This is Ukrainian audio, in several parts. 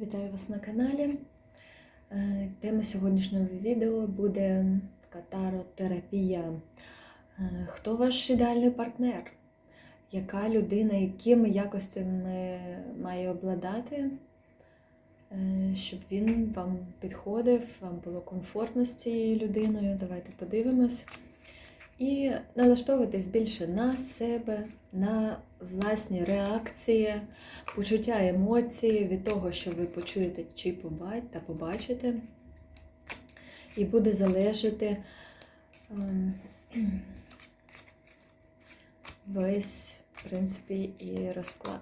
Вітаю вас на каналі. Е, Тема сьогоднішнього відео буде катаротерапія. Е, Хто ваш ідеальний партнер? Яка людина, якими якостями має обладати, е, щоб він вам підходив, вам було комфортно з цією людиною? Давайте подивимось. І налаштовуватись більше на себе, на власні реакції, почуття емоції від того, що ви почуєте чи та побачите. І буде залежати ем, весь, в принципі, і розклад.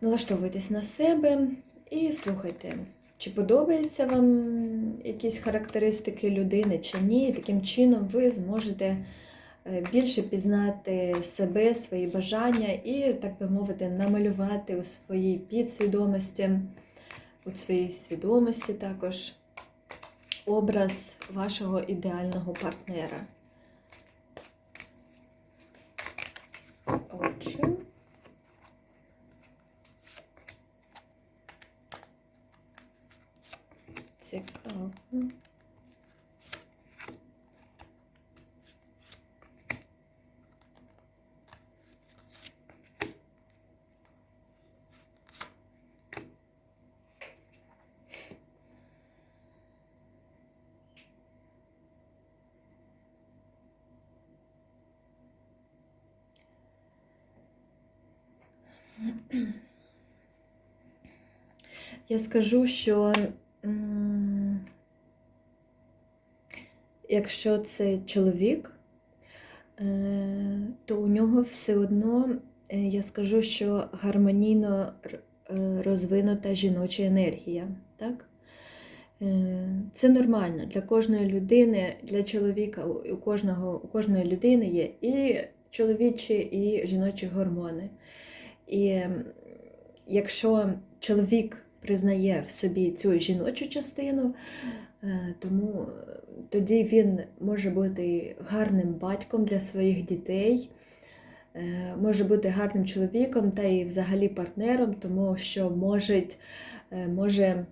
Налаштовуйтесь на себе і слухайте, чи подобаються вам якісь характеристики людини, чи ні. І таким чином ви зможете більше пізнати себе, свої бажання і, так би мовити, намалювати у своїй підсвідомості, у своїй свідомості також образ вашого ідеального партнера. Отже. Цікаво. Я скажу, що якщо це чоловік, е, то у нього все одно, е, я скажу, що гармонійно е, розвинута жіноча енергія. Так? Це нормально для кожної людини, для чоловіка, у кожного, у кожної людини є і чоловічі, і жіночі гормони. І якщо чоловік признає в собі цю жіночу частину, е, тому е, тоді він може бути гарним батьком для своїх дітей, е, може бути гарним чоловіком та і взагалі партнером, тому що можуть, е, може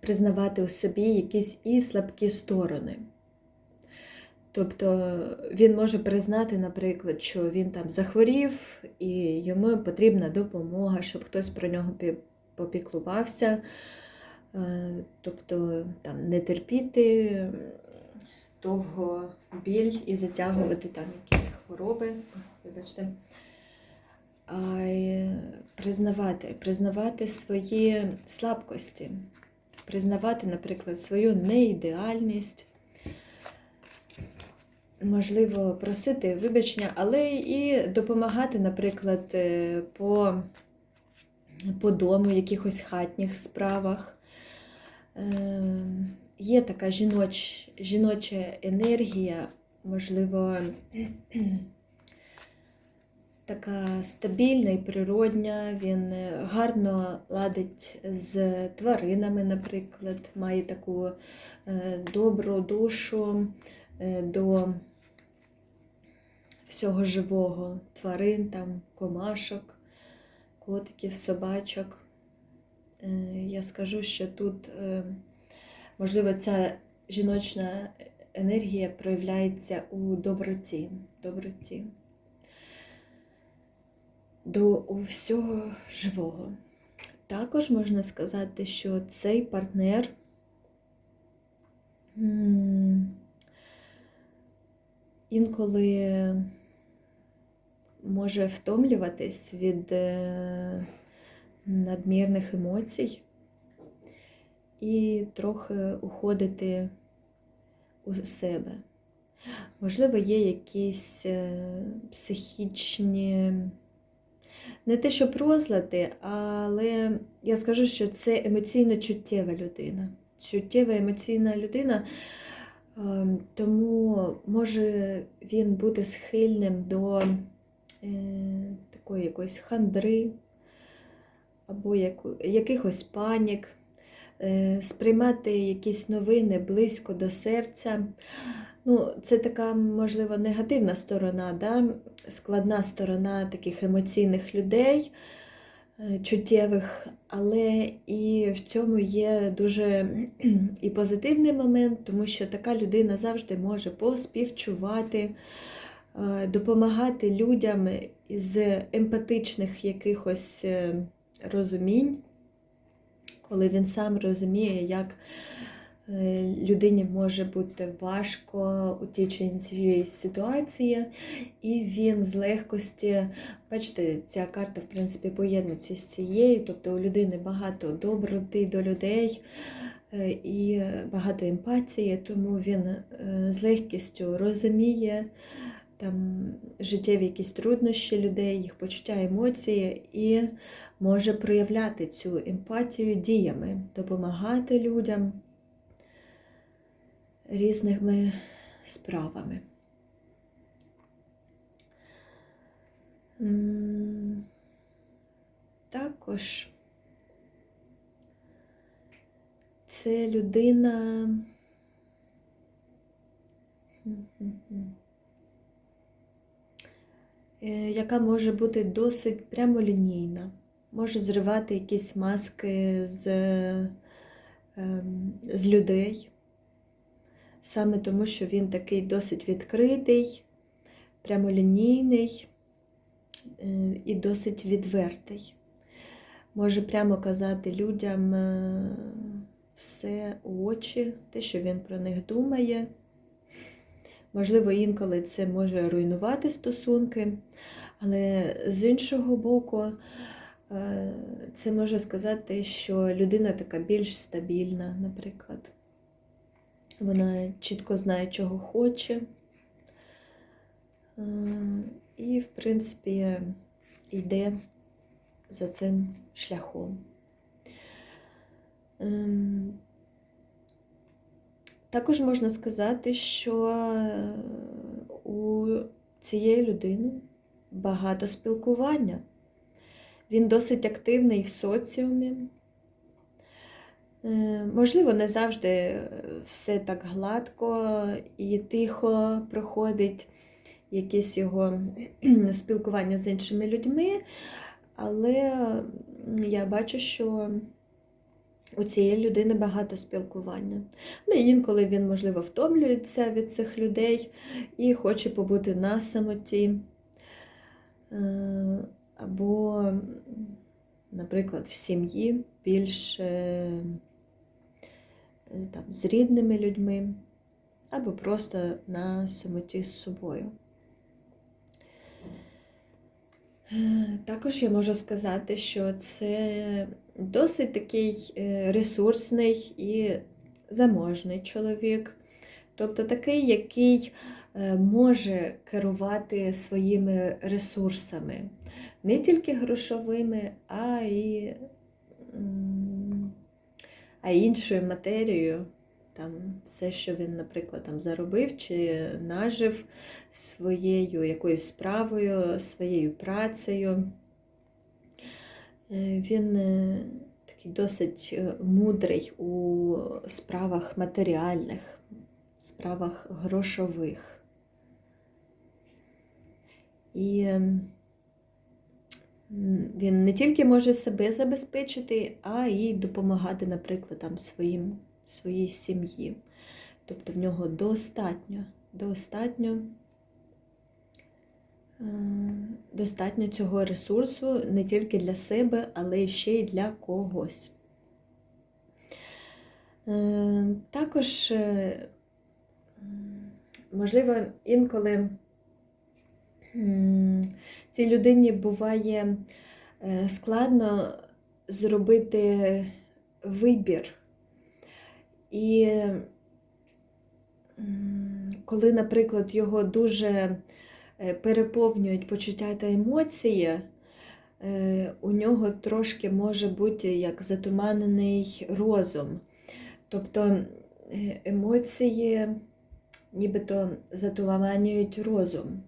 признавати у собі якісь і слабкі сторони. Тобто він може признати, наприклад, що він там захворів і йому потрібна допомога, щоб хтось про нього попіклувався. Е, Тобто там, не терпіти довго біль і затягувати там якісь хвороби. Вибачте. А признавати, признавати свої слабкості, признавати, наприклад, свою неідеальність можливо, просити вибачення, але і допомагати, наприклад, е, по, по дому, якихось хатніх справах. Е, Є така жіноч, жіноча енергія, можливо, така стабільна і природня, він е, гарно ладить з тваринами, наприклад, має таку добру душу до всього живого, тварин, там, комашок, котиків, собачок. Е, Я скажу, що тут, е, можливо, ця жіночна енергія проявляється у доброті. доброті. До всього живого. Також можна сказати, що цей партнер інколи може втомлюватись від е, надмірних емоцій і трохи уходити у себе. Можливо, є якісь е, психічні, не те, щоб розлади, але я скажу, що це емоційно чуттєва людина. Чуттєва емоційна людина. Ем, Тому може він бути схильним до такої якоїсь хандри або якихось панік, е, сприймати якісь новини близько до серця. Ну, Це така, можливо, негативна сторона, да? складна сторона таких емоційних людей, е, чуттєвих, Але і в цьому є дуже і позитивний момент, тому що така людина завжди може поспівчувати, е, допомагати людям з емпатичних якихось е, розумінь, коли він сам розуміє, як е, людині може бути важко у тій чи іншій ситуації, і він з легкості, бачите, ця карта, в принципі, поєднується з цією, тобто у людини багато доброти до людей е, і багато емпатії, тому він е, з легкістю розуміє там життєві якісь труднощі людей, їх почуття, емоції, і може проявляти цю емпатію діями, допомагати людям різними справами. Також це людина. Е, яка може бути досить прямолінійна, може зривати якісь маски з, ем, з людей, саме тому, що він такий досить відкритий, прямолінійний е, і досить відвертий. Може прямо казати людям е, все у очі, те, що він про них думає. Можливо, інколи це може руйнувати стосунки, але з іншого боку, е, це може сказати, що людина така більш стабільна, наприклад. Вона чітко знає, чого хоче. Е, І, в принципі, йде за цим шляхом. Також можна сказати, що е, у цієї людини багато спілкування. Він досить активний в соціумі. Е, Можливо, не завжди все так гладко і тихо проходить якесь його спілкування з іншими людьми, але я бачу, що у цієї людини багато спілкування. Але інколи він, можливо, втомлюється від цих людей і хоче побути на самоті. Е, Або, наприклад, в сім'ї більш е, там, з рідними людьми, або просто на самоті з собою. Також я можу сказати, що це досить такий е, ресурсний і заможний чоловік, тобто такий, який е, може керувати своїми ресурсами, не тільки грошовими, а й а іншою матерією. Там все, що він, наприклад, там заробив чи нажив своєю якоюсь справою, своєю працею. Е, Він е, такий досить е, мудрий у справах матеріальних, справах грошових. І він не тільки може себе забезпечити, а й допомагати, наприклад, там своїм, своїй сім'ї. Тобто в нього достатньо, достатньо, е, достатньо цього ресурсу не тільки для себе, але ще й для когось. Е, Також, е, можливо, інколи цій людині буває складно зробити вибір. І коли, наприклад, його дуже е, переповнюють почуття та емоції, е, у нього трошки може бути як затуманений розум. Тобто е, емоції нібито затуманюють розум.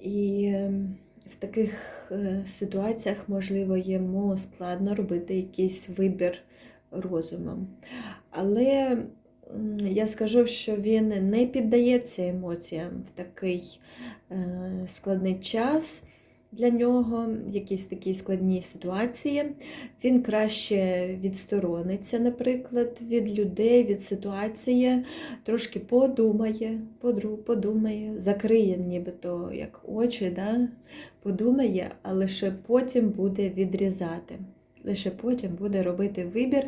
І в таких ситуаціях, можливо, йому складно робити якийсь вибір розумом. Але я скажу, що він не піддається емоціям в такий е, складний час, для нього, якісь такі складні ситуації. Він краще відсторониться, наприклад, від людей, від ситуації, трошки подумає, подумає, закриє нібито як очі, да? подумає, а лише потім буде відрізати. Лише потім буде робити вибір,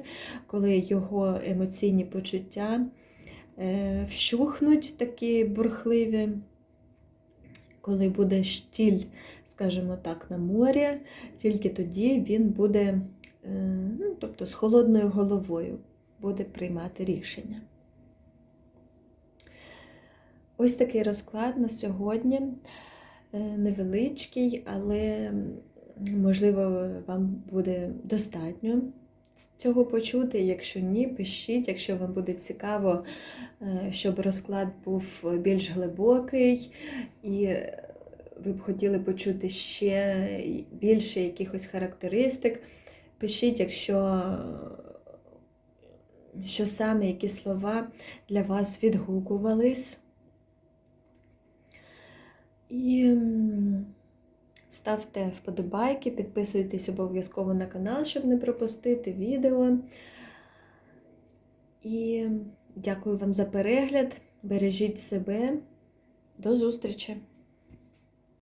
коли його емоційні почуття е, вщухнуть такі бурхливі, коли буде штіль, скажімо так, на морі, тільки тоді він буде, е, ну, тобто з холодною головою буде приймати рішення. Ось такий розклад на сьогодні. Е, Невеличкий, але можливо вам буде достатньо цього почути. Якщо ні, пишіть, якщо вам буде цікаво, е, щоб розклад був більш глибокий і е, ви б хотіли почути ще більше якихось характеристик. Пишіть, якщо що саме які слова для вас відгукувались. І ставте вподобайки, підписуйтесь обов'язково на канал, щоб не пропустити відео. І дякую вам за перегляд. Бережіть себе. До зустрічі!